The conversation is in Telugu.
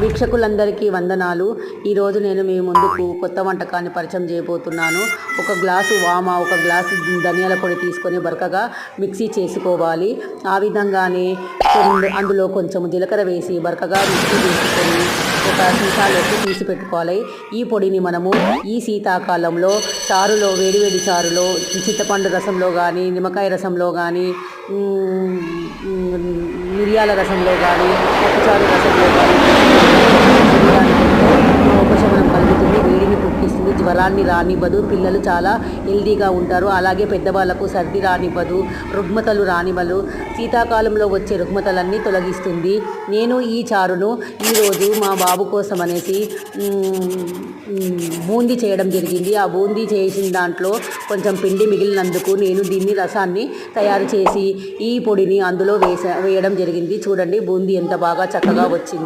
వీక్షకులందరికీ వందనాలు. ఈరోజు నేను మీ ముందుకు కొత్త వంటకాన్ని పరిచయం చేయబోతున్నాను. ఒక గ్లాసు వామ ఒక గ్లాసు ధనియాల పొడి తీసుకొని బరకగా మిక్సీ చేసుకోవాలి. ఆ విధంగానే అందులో కొంచెం జీలకర్ర వేసి బరకగా మిక్సీ చేసుకొని ఒక సీసాలోకి తీసి పెట్టుకోవాలి ఈ పొడిని మనము ఈ శీతాకాలంలో చారులో వేడివేడి చారులో చింతపండు రసంలో కానీ నిమ్మకాయ రసంలో కానీ మిరియాల రసంలో కానీ పప్పుచారు రసంలో కానీ జ్వరాన్ని రానివ్వదు. పిల్లలు చాలా హెల్దీగా ఉంటారు. అలాగే పెద్దవాళ్ళకు సర్ది రానివ్వదు రుగ్మతలు రానివ్వదు. శీతాకాలంలో వచ్చే రుగ్మతలన్నీ తొలగిస్తుంది. నేను ఈ చారును ఈరోజు మా బాబు కోసం అనేసి బూందీ చేయడం జరిగింది. ఆ బూందీ చేసిన దాంట్లో కొంచెం పిండి మిగిలినందుకు నేను దీన్ని రసాన్ని తయారు చేసి ఈ పొడిని అందులో వేసా వేయడం జరిగింది. చూడండి బూందీ ఎంత బాగా చక్కగా వచ్చిందో.